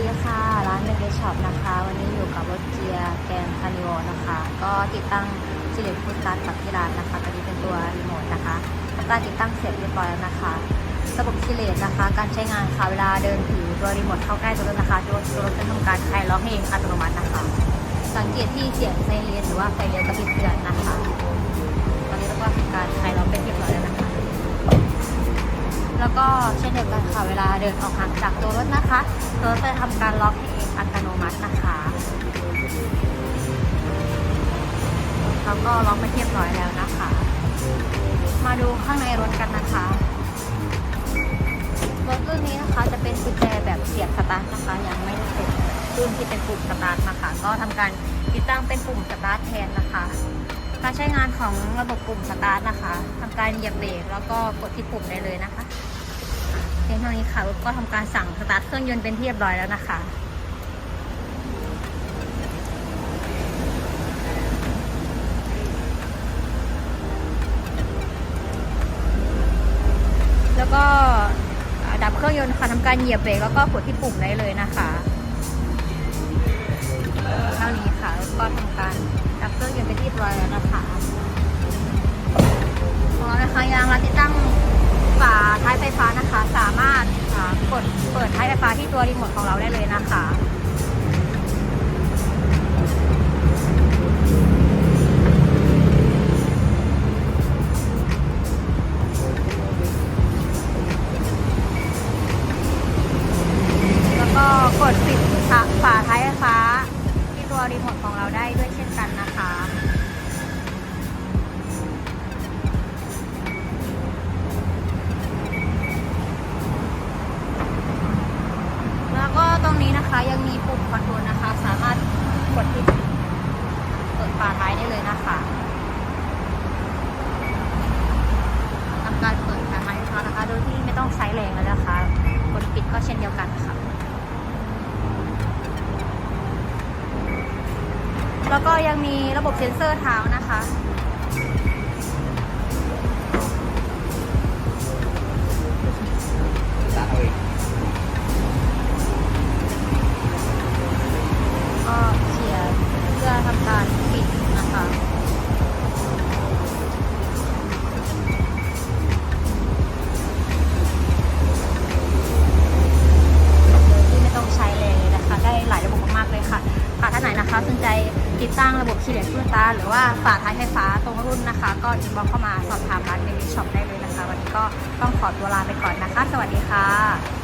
ดีค่ะ ร้านเมเกช็อปนะคะ วันนี้อยู่กับรถเกียร์แกนคานิโอนะคะ ก็ติดตั้งซิลิฟูดการกับที่ร้านนะคะตัวนี้เป็นตัวรีโมทนะคะการติดตั้งเสร็จเรียบร้อยแล้วนะคะ ระบบซิเลตนะคะ การใช้งานค่ะ เวลาเดินถือตัวรีโมทเข้าใกล้ตัวรถนะคะตัวตัวรถจะทำการคลายล็อกให้เองอัตโนมัตินะคะ สังเกตที่เสียงไซเรนหรือว่าไฟเลี้ยวกระพริบเตือนนะคะ ก็เช่นเดียวกันค่ะเวลาเดินออกห่างจากตัวรถนะคะตัวรถจะทำการล็อกเองอัตโนมัตินะคะแล้วก็ล็อกไปเรียบร้อยแล้วนะคะ มาดูข้างในรถกันนะคะรถรุ่นนี้นะคะจะเป็นกุญแจแบบเสียบสตาร์ทนะคะยังไม่ได้เป็นรุ่นที่เป็นปุ่มสตาร์ทนะคะ ก็ทำการติดตั้งเป็นปุ่มสตาร์ทแทนนะคะ การใช้งานของระบบปุ่มสตาร์ทนะคะทำการเหยียบเบรกแล้วก็กดที่ปุ่มได้เลยนะคะ พียงเท่านี้ค่ะรถก็ทำการสั่งสตาร์ทเครื่องยนต์เป็นที่เรียบร้อยแล้วนะคะแล้วก็ดับเครื่องยนต์ค่ะทำการเหยียบเบรกแล้วก็กดที่ปุ่มได้เลยนะคะ ปิดท้ายไฟฟ้าที่ตัวรีโมทของเราได้เลยนะคะแล้วก็กดปิดฝาฝาท้ายไฟฟ้าที่ตัวรีโมทของเราได้ เช่นเดียวกันค่ะ แล้วก็ยังมีระบบเซ็นเซอร์เท้านะคะ ติดตั้งระบบคีย์เลตฟูตา หรือว่าฝาท้ายไฟฟ้าตรงรุ่นนะคะ ก็อินบ็อกเข้ามาสอบถามร้านเมนิช็อปได้เลยนะคะ วันนี้ก็ต้องขอตัวลาไปก่อนนะคะ สวัสดีค่ะ